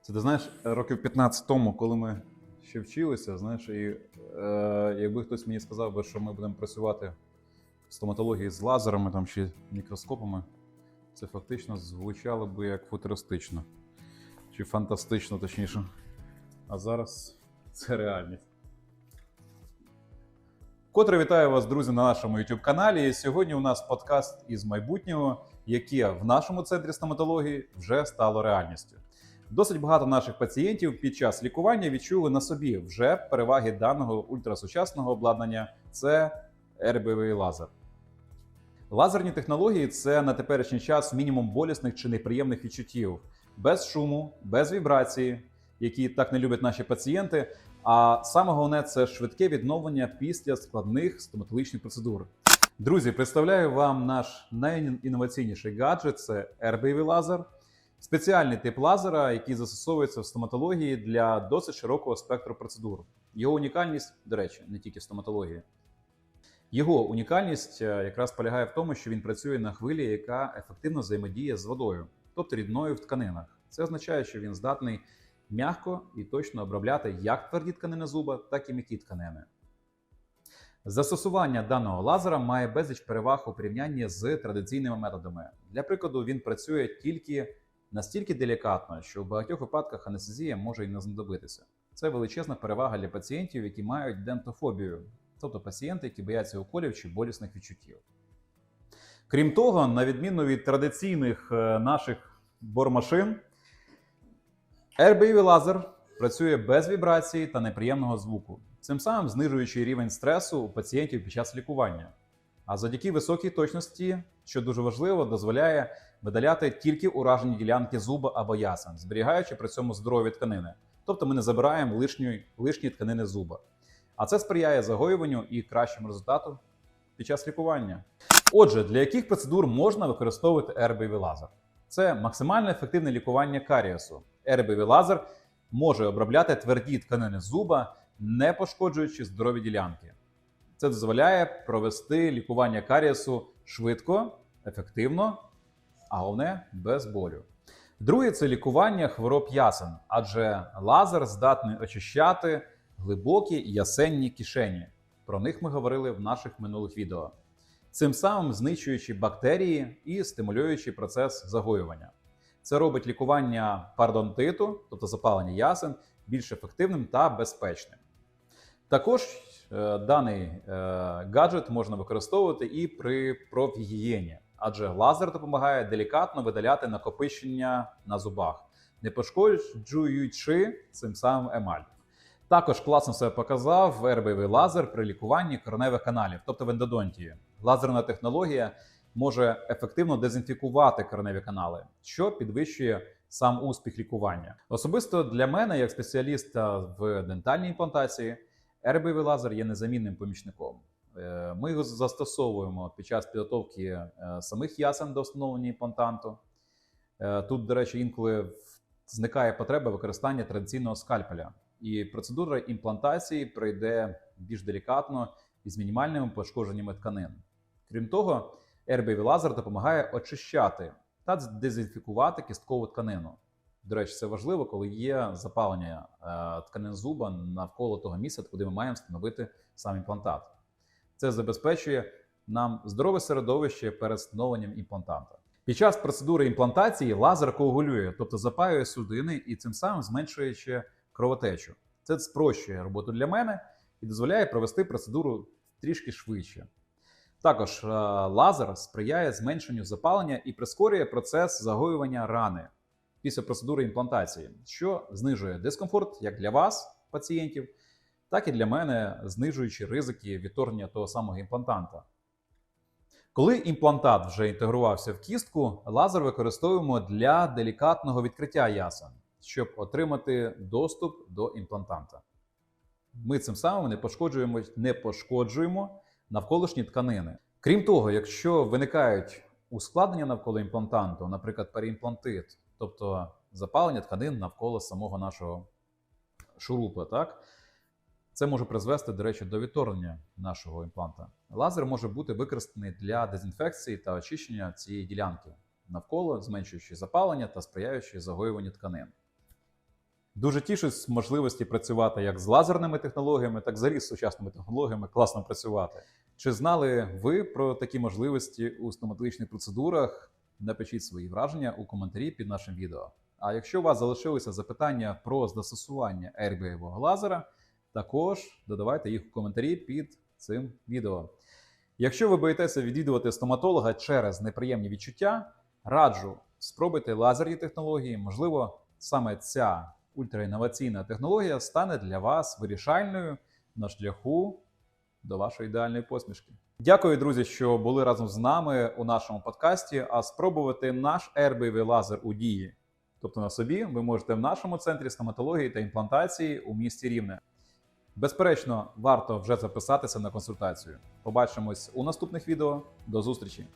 Це ти знаєш, років 15 тому, коли ми ще вчилися, знаєш, і е, якби хтось мені сказав, би, що ми будемо працювати в стоматології з лазерами там, чи мікроскопами, це фактично звучало би як футуристично. Чи фантастично, точніше. А зараз це реальність. Котре вітаю вас, друзі, на нашому youtube каналі. Сьогодні у нас подкаст із майбутнього, яке в нашому центрі стоматології вже стало реальністю. Досить багато наших пацієнтів під час лікування відчули на собі вже переваги даного ультрасучасного обладнання це ербовий лазер. Лазерні технології це на теперішній час мінімум болісних чи неприємних відчуттів, без шуму, без вібрації, які так не люблять наші пацієнти. А саме головне це швидке відновлення після складних стоматологічних процедур. Друзі, представляю вам наш найінноваційніший гаджет це ербовий лазер. Спеціальний тип лазера, який застосовується в стоматології для досить широкого спектру процедур. Його унікальність, до речі, не тільки в стоматології. Його унікальність е, якраз полягає в тому, що він працює на хвилі, яка ефективно взаємодіє з водою, тобто рідною в тканинах. Це означає, що він здатний м'яко і точно обробляти як тверді тканини зуба, так і м'які тканини. Застосування даного лазера має безліч переваг у порівнянні з традиційними методами. Для прикладу, він працює тільки настільки делікатно, що в багатьох випадках анестезія може й не знадобитися. Це величезна перевага для пацієнтів, які мають дентофобію, тобто пацієнти, які бояться уколів чи болісних відчуттів. Крім того, на відміну від традиційних е, наших бормашин, RBV лазер працює без вібрації та неприємного звуку, цим самим знижуючи рівень стресу у пацієнтів під час лікування. А завдяки високій точності, що дуже важливо, дозволяє видаляти тільки уражені ділянки зуба або ясен, зберігаючи при цьому здорові тканини. Тобто ми не забираємо лишньої, лишні тканини зуба. А це сприяє загоюванню і кращому результату під час лікування. Отже, для яких процедур можна використовувати ербовий лазер? Це максимально ефективне лікування карієсу. Ербовий лазер може обробляти тверді тканини зуба, не пошкоджуючи здорові ділянки. Це дозволяє провести лікування карієсу швидко, ефективно, а головне без болю. Друге це лікування хвороб ясен, адже лазер здатний очищати глибокі ясенні кишені. Про них ми говорили в наших минулих відео. Цим самим знищуючи бактерії і стимулюючи процес загоювання. Це робить лікування пародонтиту, тобто запалення ясен, більш ефективним та безпечним. Також е, даний е, гаджет можна використовувати і при профгігієні, адже лазер допомагає делікатно видаляти накопичення на зубах, не пошкоджуючи цим самим емаль. Також класно себе показав ербовий лазер при лікуванні кореневих каналів, тобто в ендодонтії. Лазерна технологія може ефективно дезінфікувати кореневі канали, що підвищує сам успіх лікування. Особисто для мене, як спеціаліста в дентальній імплантації, ербовий лазер є незамінним помічником. Е, Ми його застосовуємо під час підготовки е, самих ясен до встановлення імплантанту. Е, Тут, до речі, інколи зникає потреба використання традиційного скальпеля, і процедура імплантації пройде більш делікатно і з мінімальними пошкодженнями тканин. Крім того, ербовий лазер допомагає очищати та дезінфікувати кісткову тканину. До речі, це важливо, коли є запалення е, тканин зуба навколо того місця, куди ми маємо встановити сам імплантат. Це забезпечує нам здорове середовище перед встановленням імплантанта. Під час процедури імплантації лазер коагулює, тобто запаює судини і цим самим зменшуючи кровотечу. Це спрощує роботу для мене і дозволяє провести процедуру трішки швидше. Також е, лазер сприяє зменшенню запалення і прискорює процес загоювання рани після процедури імплантації, що знижує дискомфорт як для вас, пацієнтів, так і для мене, знижуючи ризики відторгнення того самого імплантанта. Коли імплантат вже інтегрувався в кістку, лазер використовуємо для делікатного відкриття ясен, щоб отримати доступ до імплантанта. Ми цим самим не пошкоджуємо, не пошкоджуємо навколишні тканини. Крім того, якщо виникають ускладнення навколо імплантанту, наприклад, переімплантит, тобто запалення тканин навколо самого нашого шурупа, так? Це може призвести, до речі, до відторгнення нашого імпланта. Лазер може бути використаний для дезінфекції та очищення цієї ділянки навколо, зменшуючи запалення та сприяючи загоюванню тканин. Дуже тішусь можливості працювати як з лазерними технологіями, так взагалі з сучасними технологіями. Класно працювати. Чи знали ви про такі можливості у стоматологічних процедурах? Напишіть свої враження у коментарі під нашим відео. А якщо у вас залишилися запитання про застосування airbag лазера, також додавайте їх у коментарі під цим відео. Якщо ви боїтеся відвідувати стоматолога через неприємні відчуття, раджу спробуйте лазерні технології. Можливо, саме ця ультраінноваційна технологія стане для вас вирішальною на шляху до вашої ідеальної посмішки. Дякую, друзі, що були разом з нами у нашому подкасті. А спробувати наш airbag лазер у дії, тобто на собі, ви можете в нашому центрі стоматології та імплантації у місті Рівне. Безперечно, варто вже записатися на консультацію. Побачимось у наступних відео. До зустрічі!